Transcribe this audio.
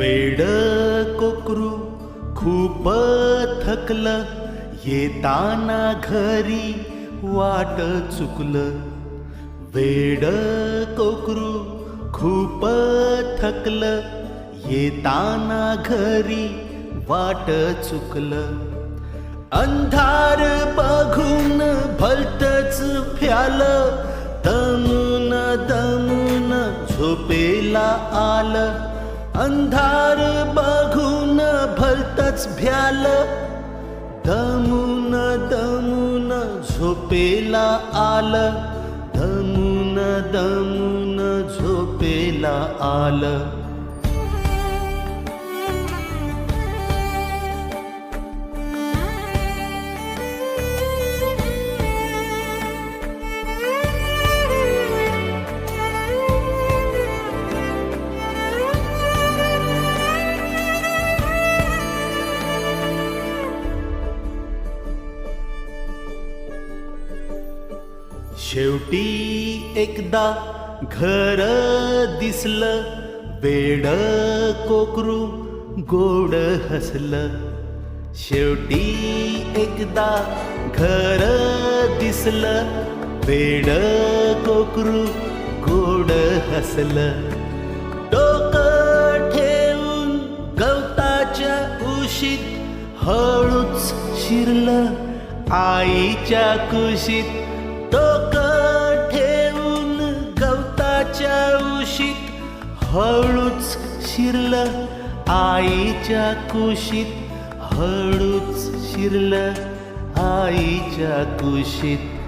वेड कोकरू खूप थकलं येताना घरी वाट चुकलं. वेड कोकरू खूप थकलं येताना घरी वाट चुकलं. अंधार बघून भलतच फ्याल दमून दमून झोपेला आलं. अंधार बघून भलतच भ्याल. दमून दमून झोपेला आल. दमून दमून झोपेला आलं. शेवटी एकदा घर दिसलं बेड कोकरू गोड हसलं. शेवटी एकदा घर दिसलं बेड कोकरू गोड हसलं. डोकं ठेवून गवताच्या उशीत हळूच शिरलं आईच्या कुशीत टोक ठेवून गवताच्या उशीत हळूच शिरलं. आईच्या कुशीत हळूच शिरलं. आईच्या कुशीत